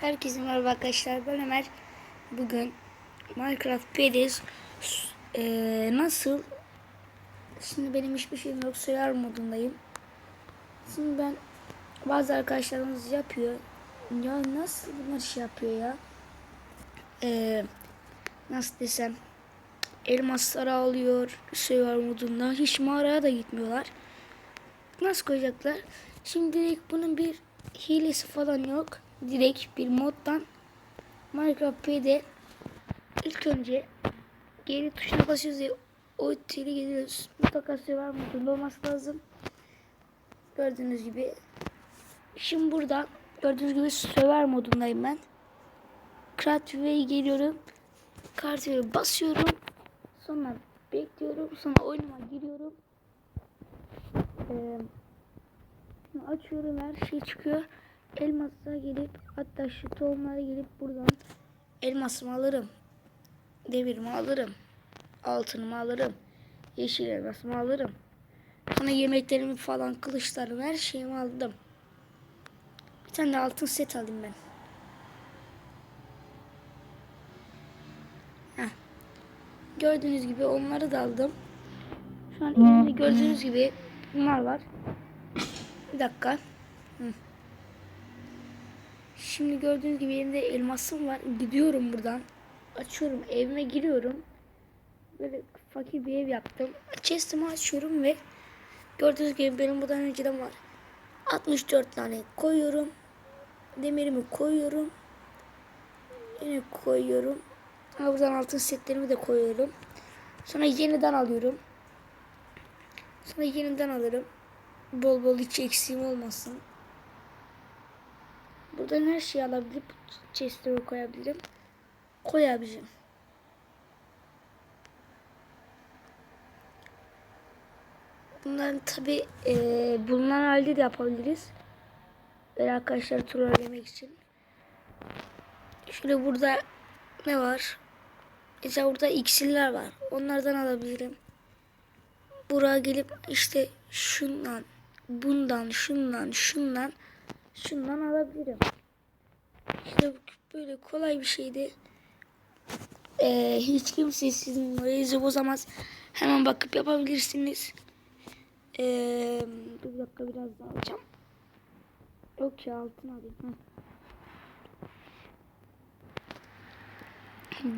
Herkese merhaba arkadaşlar. Ben Ömer. Bugün Minecraft PD'yiz. Ee, nasıl? Şimdi benim hiçbir şeyim yok. Soyar modundayım. Şimdi ben bazı arkadaşlarımız yapıyor. Ya nasıl bunlar şey yapıyor ya? Ee, nasıl desem? Elmasları alıyor. Soyar modunda. Hiç mağaraya da gitmiyorlar. Nasıl koyacaklar? Şimdi direkt bunun bir hilesi falan yok. Direkt bir moddan Minecraft P'de ilk önce geri tuşuna basıyoruz ve o teli geliyoruz. Mutlaka server modunda olması lazım. Gördüğünüz gibi. Şimdi burada gördüğünüz gibi server modundayım ben. Creative'ye geliyorum. Creative'ye basıyorum. Sonra bekliyorum. Sonra oyunuma giriyorum. Ee, açıyorum her şey çıkıyor. Elmas'a gelip hatta şu tohumlara gelip buradan elmasımı alırım. Demirimi alırım. Altınımı alırım. Yeşil elmasımı alırım. Sonra yemeklerimi falan, kılıçlarımı, her şeyimi aldım. Bir tane de altın set alayım ben. Heh. Gördüğünüz gibi onları da aldım. Şu an elimde gördüğünüz gibi bunlar var. Bir dakika. Şimdi gördüğünüz gibi elimde elmasım var. Gidiyorum buradan. Açıyorum evime giriyorum. Böyle fakir bir ev yaptım. Chest'imi açıyorum ve gördüğünüz gibi benim buradan önceden var. 64 tane koyuyorum. Demirimi koyuyorum. Yine koyuyorum. Ama buradan altın setlerimi de koyuyorum. Sonra yeniden alıyorum. Sonra yeniden alırım. Bol bol hiç eksiğim olmasın. Buradan her şeyi alabilip chest'e koyabilirim. Koy abicim. Bunların tabi e, bulunan halde de yapabiliriz. Böyle arkadaşlar trollemek için. Şöyle burada ne var? Mesela burada iksirler var. Onlardan alabilirim. Buraya gelip işte şundan, bundan, şundan, şundan, şundan alabilirim. İşte böyle kolay bir şeydi. Ee, hiç kimse sizin moralinizi bozamaz. Hemen bakıp yapabilirsiniz. Ee, bir dakika biraz daha alacağım. Yok ya altın alayım. Hı.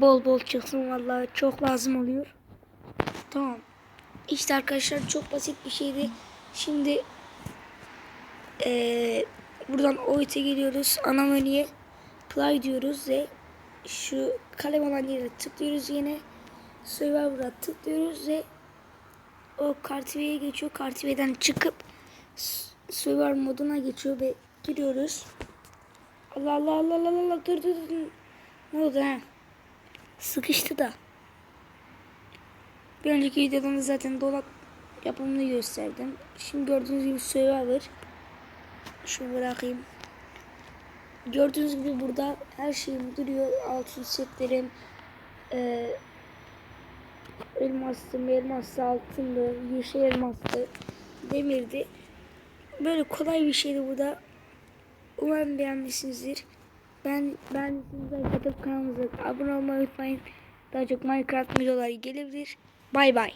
Bol bol çıksın vallahi çok lazım oluyor. Tamam. İşte arkadaşlar çok basit bir şeydi. Şimdi ee, buradan OIT'e geliyoruz. Ana menüye play diyoruz ve şu kalem olan yere tıklıyoruz yine. Survivor'a tıklıyoruz ve o Kartive'ye geçiyor. Kartive'den çıkıp Survivor moduna geçiyor ve giriyoruz. Allah Allah Allah Allah Allah dur dur dur. Ne oldu ha? Sıkıştı da. Bir önceki videoda da zaten dolap yapımını gösterdim. Şimdi gördüğünüz gibi Survivor. Şunu bırakayım. Gördüğünüz gibi burada her şeyim duruyor. Altın setlerim. E, elmaslı, elmaslı, altınlı, yeşil elmaslı, demirdi. Böyle kolay bir şeydi bu da. Umarım beğenmişsinizdir. Ben ben sizlere katıp kanalımıza abone olmayı unutmayın. Daha çok Minecraft videoları gelebilir. Bay bay.